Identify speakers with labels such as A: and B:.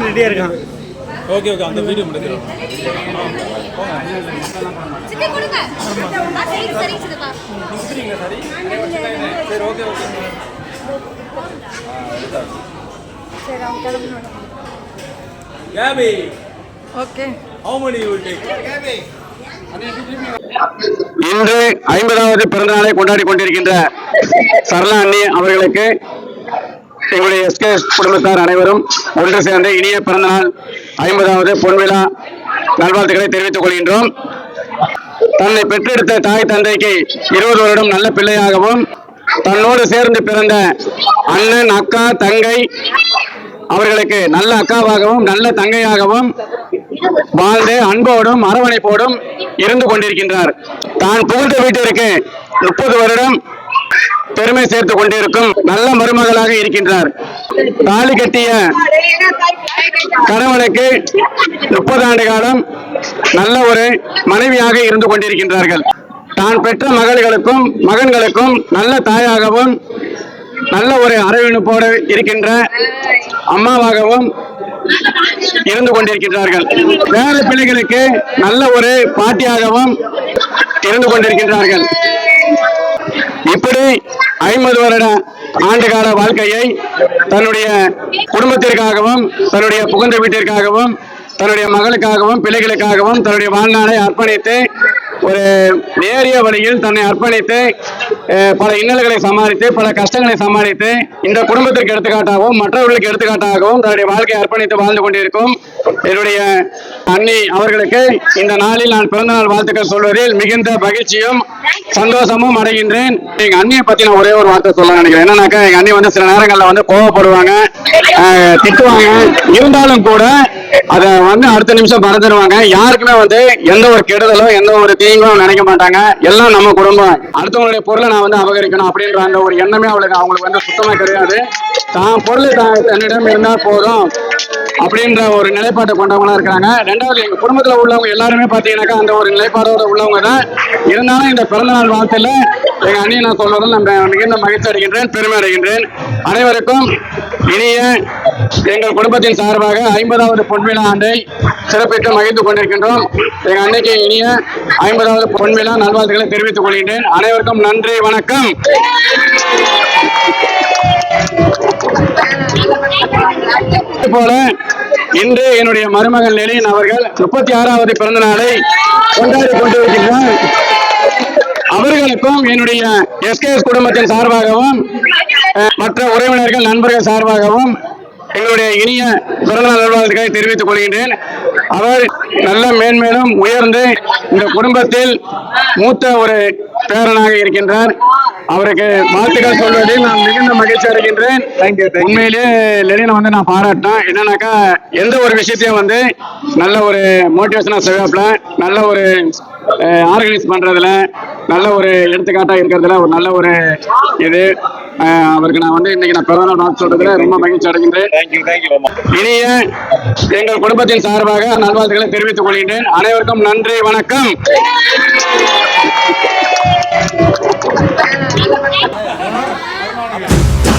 A: ரெடியாக இருக்கான்.
B: Okay okay அந்த வீடியோ முடிஞ்சிடும்.
C: சித்தி கொடுங்க. ஆ, சரி சரி சித்தப்பா
B: முடிச்சிருங்க சரி சரி okay okay KP.
D: Okay.
B: How many you will take
E: இன்று ஐம்பதாவது பிறந்த நாளை கொண்டாடி கொண்டிருக்கின்ற சரளா அண்ணி அவர்களுக்கு எங்களுடைய எஸ்கே குடும்பத்தார் அனைவரும் ஒன்று சேர்ந்து இனிய பிறந்தநாள் ஐம்பதாவது பொன்விழா நல்வாழ்த்துக்களை தெரிவித்துக் கொள்கின்றோம். தன்னை பெற்றெடுத்த தாய் தந்தைக்கு இருபது வருடம் நல்ல பிள்ளையாகவும் தன்னோடு சேர்ந்து பிறந்த அண்ணன் அக்கா தங்கை அவர்களுக்கு நல்ல அக்காவாகவும் நல்ல தங்கையாகவும் வாழ்ந்து அன்போடும் அரவணைப்போடும் இருந்து கொண்டிருக்கின்றார். தான் புகுந்த வீட்டிற்கு முப்பது வருடம் பெருமை சேர்த்துக் கொண்டிருக்கும் நல்ல மருமகளாக இருக்கின்றார். தாலி கட்டிய கணவனுக்கு முப்பது ஆண்டு காலம் நல்ல ஒரு மனைவியாக இருந்து கொண்டிருக்கின்றார்கள். தான் பெற்ற மகள்களுக்கும் மகன்களுக்கும் நல்ல தாயாகவும் நல்ல ஒரு அரவணைப்போடு இருக்கின்ற அம்மாவாகவும் இருந்து கொண்டிருக்கின்றார்கள். வேற பிள்ளைகளுக்கு நல்ல ஒரு பாட்டியாகவும் இருந்து கொண்டிருக்கின்றார்கள். இப்படி ஐம்பது வருட ஆண்டுகால வாழ்க்கையை தன்னுடைய குடும்பத்திற்காகவும் தன்னுடைய புகுந்த வீட்டிற்காகவும் தன்னுடைய மகளுக்காகவும் பிள்ளைகளுக்காகவும் தன்னுடைய வாழ்நாளை அர்ப்பணித்து ஒரு நேரிய வழியில் தன்னை அர்ப்பணித்து பல இன்னல்களை சமாளித்து பல கஷ்டங்களை சமாளித்து இந்த குடும்பத்திற்கு எடுத்துக்காட்டாகவும் மற்றவர்களுக்கு எடுத்துக்காட்டாகவும் தன்னுடைய வாழ்க்கையை அர்ப்பணித்து வாழ்ந்து கொண்டிருக்கும் என்னுடைய அண்ணி அவர்களுக்கு இந்த நாளில் நான் பிறந்தநாள் வாழ்த்துக்கள் சொல்வதில் மிகுந்த மகிழ்ச்சியும் சந்தோஷமும் அடைகின்றேன். எங்க அண்ணியை பத்தி நான் ஒரே ஒரு வார்த்தை சொல்ல நினைக்கிறேன். என்னன்னாக்கா எங்க அண்ணி வந்து சில நேரங்கள்ல வந்து கோவப்படுவாங்க திட்டுவாங்க. இருந்தாலும் கூட அதை வந்து அடுத்த நிமிஷம் மறந்துடுவாங்க. யாருக்குமே வந்து எந்த ஒரு கெடுதலோ எந்த ஒரு தீங்கும் நினைக்க மாட்டாங்க. எல்லாம் நம்ம குடும்பம். அடுத்தவங்களுடைய பொருளை நான் வந்து அபகரிக்கணும் அப்படின்ற அந்த ஒரு எண்ணமே அவளுக்கு அவங்களுக்கு வந்து சுத்தமா கிடையாது. தான் பொருள் தான் தன்னிடம் இருந்தா போதும். அப்படின்ற ஒரு நிலைப்பாட்டை கொண்டவங்களா இருக்கிறாங்க. ரெண்டாவது எங்க குடும்பத்துல உள்ளவங்க எல்லாருமே பார்த்தீங்கன்னாக்கா அந்த ஒரு நிலைப்பாடோட உள்ளவங்க தான். இருந்தாலும் இந்த பிறந்தநாள் வாழ்த்துல எங்க அண்ணியை நான் சொல்வதில் நம்ம மிகுந்த மகிழ்ச்சி அடைகின்றேன் பெருமை அடைகின்றேன். அனைவருக்கும் இனிய எங்கள் குடும்பத்தின் சார்பாக ஐம்பதாவது பொன்விழா ஆண்டை சிறப்பித்து மகிழ்ந்து கொண்டிருக்கின்றோம். எங்க அன்னைக்கு இனிய ஐம்பதாவது பொன்விழா நல்வாழ்த்துக்களை தெரிவித்துக் கொள்கின்றேன். அனைவருக்கும் நன்றி வணக்கம். போல இன்று என்னுடைய மருமகன் லெனின் அவர்கள் முப்பத்தி ஆறாவது பிறந்த நாளை கொண்டாடி கொண்டிருக்கின்றார் அவர்களுக்கும் என்னுடைய எஸ்கேஎஸ் குடும்பத்தின் சார்பாகவும் மற்ற உறவினர்கள் நண்பர்கள் சார்பாகவும் எங்களுடைய இனிய பிறந்தநாள் நல்வாழ்த்துக்களை தெரிவித்துக் கொள்கின்றேன். அவர் நல்ல மேன்மேலும் உயர்ந்து இந்த குடும்பத்தில் மூத்த ஒரு பேரனாக இருக்கின்றார். அவருக்கு வாழ்த்துக்கள் சொல்வதில் நான் மிகுந்த மகிழ்ச்சி அடைகின்றேன். உண்மையிலேயே லெனினை வந்து நான் பாராட்டினேன். என்னன்னாக்கா எந்த ஒரு விஷயத்தையும் வந்து நல்ல ஒரு மோட்டிவேஷனா செய்வாப்ல நல்ல ஒரு ஆர்கனைஸ் பண்றதுல நல்ல ஒரு எடுத்துக்காட்டா இருக்கிறதுல ஒரு நல்ல ஒரு இது. அவருக்கு நான் வந்து இன்னைக்கு நான் பிறந்த நாள் சொல்றதுல ரொம்ப மகிழ்ச்சி அடைகின்றேன். இனிய எங்கள் குடும்பத்தின் சார்பாக நல்வாழ்த்துக்களை தெரிவித்துக் கொள்கின்றேன். அனைவருக்கும் நன்றி வணக்கம். Thank you.